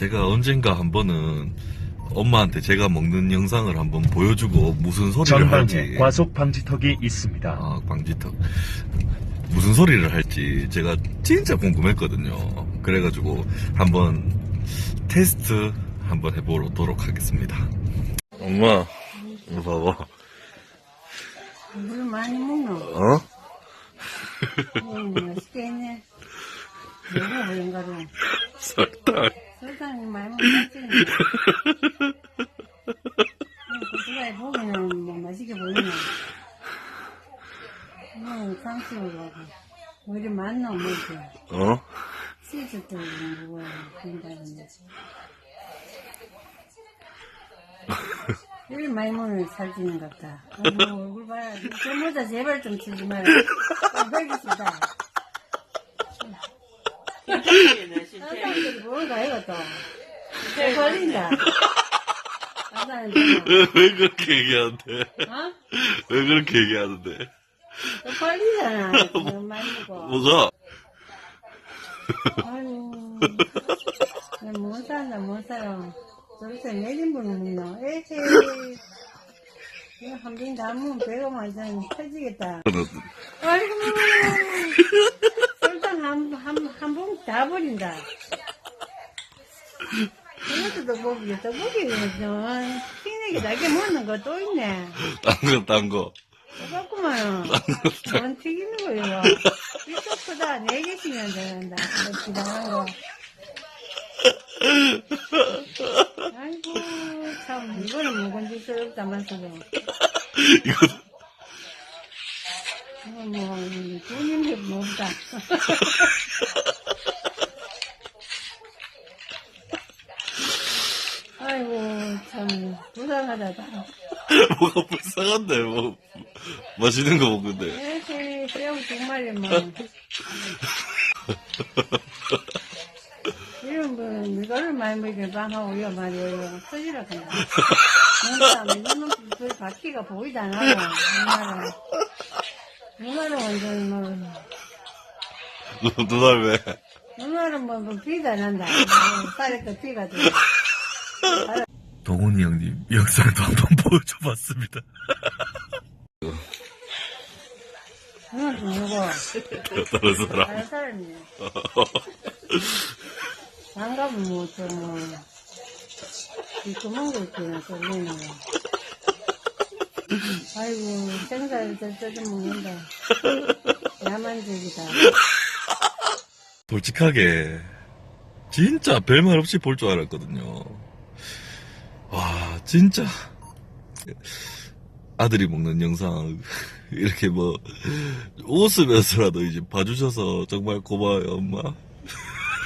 제가 언젠가 한 번은 엄마한테 제가 먹는 영상을 한번 보여주고 무슨 소리를 전방에 할지 과속 방지턱이 있습니다. 아 광지턱 무슨 소리를 할지 제가 진짜 궁금했거든요 그래가지고 한번 테스트 한번 해보도록 하겠습니다 엄마 이거 봐봐 물 많이 먹노? 어? 음, 맛있게 했네. 내가 그런가로. 설탕 설탕이 많이 먹었지. 고추가에 보기는 뭐 맛있게 보이네. 뭐, 상식으로. 우리 만나 먹지. 어? 치즈도 먹어야 된다는데. 일 많이 먹으면 살찌는 것 같다. 어머, 얼굴 봐라. 저 모자 제발 좀 치지 마라. 벨기시다. 사람들이 뭐가 이거 또. 저 걸린다. 나사는 왜, 왜 그렇게 얘기하는데? 어? 왜 그렇게 얘기하는데? 또 걸리잖아. 지금 많이 먹어. 뭐가? 아유, 나못 산다, 못 살아. 저기서 내린분은 먹나? 에헤이. 이거 한병다 먹으면 배가 많이 터지겠다. 아이고, 다 버린다. 이것도 떡볶이, 떡볶이는 튀내기 날개 먹는 거 또 있네. 딴 거, 딴 거. 똑같구만. 뭔 튀기는 거요. 이쪽 크다. 네 개씩이나 되는다. 기다란 거. 아이고, 참, 이거는 지 쓰고. 이거, 이거 뭐, 돈이 없다. 아이고, 참, 불쌍하다. 다. 뭐가 불쌍한데, 뭐. 맛있는 거 먹는데. 에헤이, 새우 정말이 뭐. 이런 분, 이거를 많이 먹이게 방하고 이거 말이에요. 터지라 그냥. 뭔가, 이거는 그 바퀴가 보이지 않아. 누나는. 누나는 완전 뭐, 누날 왜? 누나는 뭐, 뭐 피가 난다. 쌀에 피가 들어. 동훈이 형님 영상도 한번 보여줘봤습니다. 누나도 누구? 다른 사람. 다른 사람이네. 장갑은 뭐, 저, 뭐, 이 구멍 긁기는 쏠리네. 아이고, 생사를 뜯어 먹는다. 야만적이다. 솔직하게 진짜 별말 없이 볼 줄 알았거든요. 와 진짜 아들이 먹는 영상 이렇게 뭐 웃으면서라도 이제 봐주셔서 정말 고마워요 엄마.